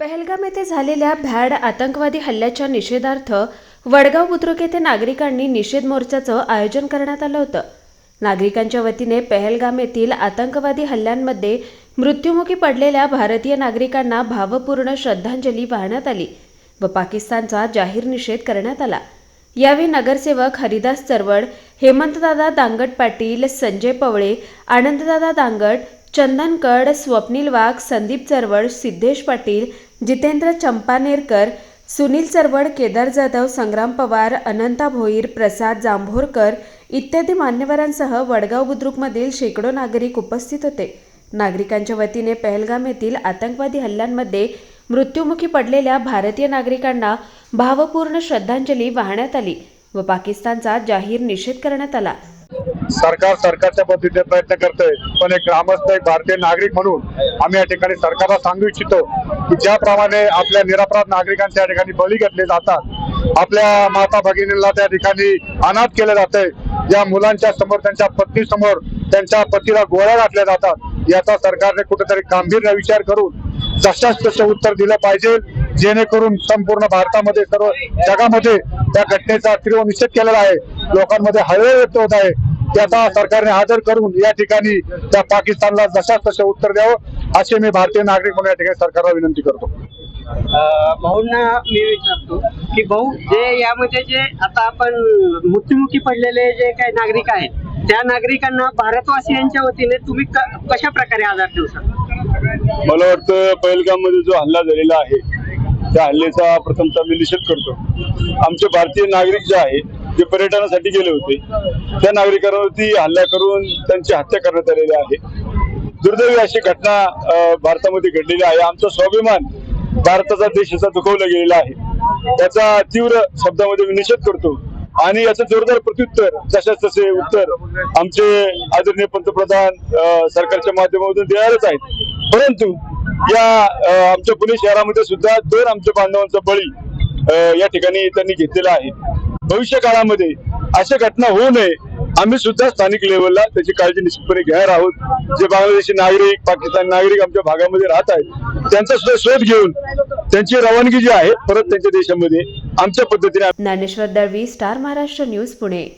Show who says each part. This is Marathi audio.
Speaker 1: पहलगाम येथे झालेल्या भ्याड आतंकवादी हल्ल्याच्या निषेधार्थ वडगाव बुद्रुक येथे नागरिकांनी निषेध मोर्चाचं आयोजन करण्यात आलं होतं. नागरिकांच्या वतीने पहलगाम येथील आतंकवादी हल्ल्यांमध्ये मृत्युमुखी पडलेल्या भारतीय नागरिकांना भावपूर्ण श्रद्धांजली वाहण्यात आली व पाकिस्तानचा जाहीर निषेध करण्यात आला. यावेळी नगरसेवक हरिदास चरवड हेमंतदादा दांगट पाटील संजय पवळे आनंददादा दांगट चंदन कड स्वप्नील वाघ संदीप चरवळ सिद्धेश पाटील जितेंद्र चंपानेरकर सुनील चरवड केदार जाधव संग्राम पवार अनंता भोईर प्रसाद जांभोरकर इत्यादी मान्यवरांसह वडगाव बुद्रुकमधील शेकडो नागरिक उपस्थित होते. नागरिकांच्या वतीने पहलगाम येथील आतंकवादी हल्ल्यांमध्ये मृत्युमुखी पडलेल्या भारतीय नागरिकांना भावपूर्ण श्रद्धांजली वाहण्यात आली व पाकिस्तानचा जाहीर निषेध करण्यात आला.
Speaker 2: सरकार सरकारच्या पद्धतीने प्रयत्न करतोय. पण एक ग्रामस्थ एक भारतीय नागरिक म्हणून आम्ही या ठिकाणी सरकारला सांगू इच्छितो की ज्याप्रमाणे आपल्या निरापराध नागरिकांच्या ठिकाणी बळी घेतले जातात आपल्या माता भगिनीला त्या ठिकाणी अनाथ केलं जातंय या मुलांच्या समोर त्यांच्या पत्नी समोर त्यांच्या पतीला गोळ्या घातल्या जातात याचा सरकारने कुठेतरी गांभीर्य विचार करून जशाच तसं उत्तर दिलं पाहिजे जेणेकरून संपूर्ण भारतामध्ये सर्व जगामध्ये त्या घटनेचा तीव्र निषेध केलेला आहे. लोकांमध्ये हळहळ व्यक्त होत आहे. त्याचा सरकारने आदर करून या ठिकाणी त्या पाकिस्तानला जशाच तसे उत्तर द्यावं असे मी भारतीय नागरिक म्हणून या ठिकाणी सरकारला विनंती करतो.
Speaker 3: भाऊंना मी विचारतो की भाऊ जे यामध्ये जे आता आपण मृत्युमुखी पडलेले जे काही नागरिक आहेत त्या नागरिकांना भारतवासियांच्या वतीने तुम्ही क- कशा प्रकारे आधार ठेवता
Speaker 4: मला वाटतं पहिलगाममध्ये जो हल्ला झालेला आहे त्या हल्ल्याचा प्रथमतः मी निषेध करतो. आमचे भारतीय नागरिक जे आहेत जे पर्यटनासाठी गेले होते त्या नागरिकांवरती हल्ला करून त्यांची हत्या करण्यात आलेली आहे. दुर्दैवी अशी घटना भारतामध्ये घडलेली आहे. आमचा स्वाभिमान भारताचा देशाचा दुखवला गेलेला आहे. त्याचा तीव्र शब्दामध्ये मी निषेध करतो. आणि याचं जोरदार प्रत्युत्तर जशाच तसे उत्तर आमचे आदरणीय पंतप्रधान सरकारच्या माध्यमातून देणारच आहेत. परंतु या आमच्या पुणे शहरामध्ये सुद्धा दोन आमच्या बांधवांचा बळी या ठिकाणी त्यांनी घेतलेला आहे. भविष्य काळामध्ये अशा घटना होऊ नये. आम्ही सुद्धा स्थानिक लेवलला त्याची काळजी निश्चितपणे घेणार आहोत. जे बांगलादेशी नागरिक पाकिस्तानी नागरिक आमच्या भागामध्ये राहत आहेत त्यांचा सुद्धा शोध घेऊन त्यांची रवानगी जी आहे परत त्यांच्या देशामध्ये आमच्या पद्धतीने
Speaker 1: ज्ञानेश्वर दळवी स्टार महाराष्ट्र न्यूज पुणे.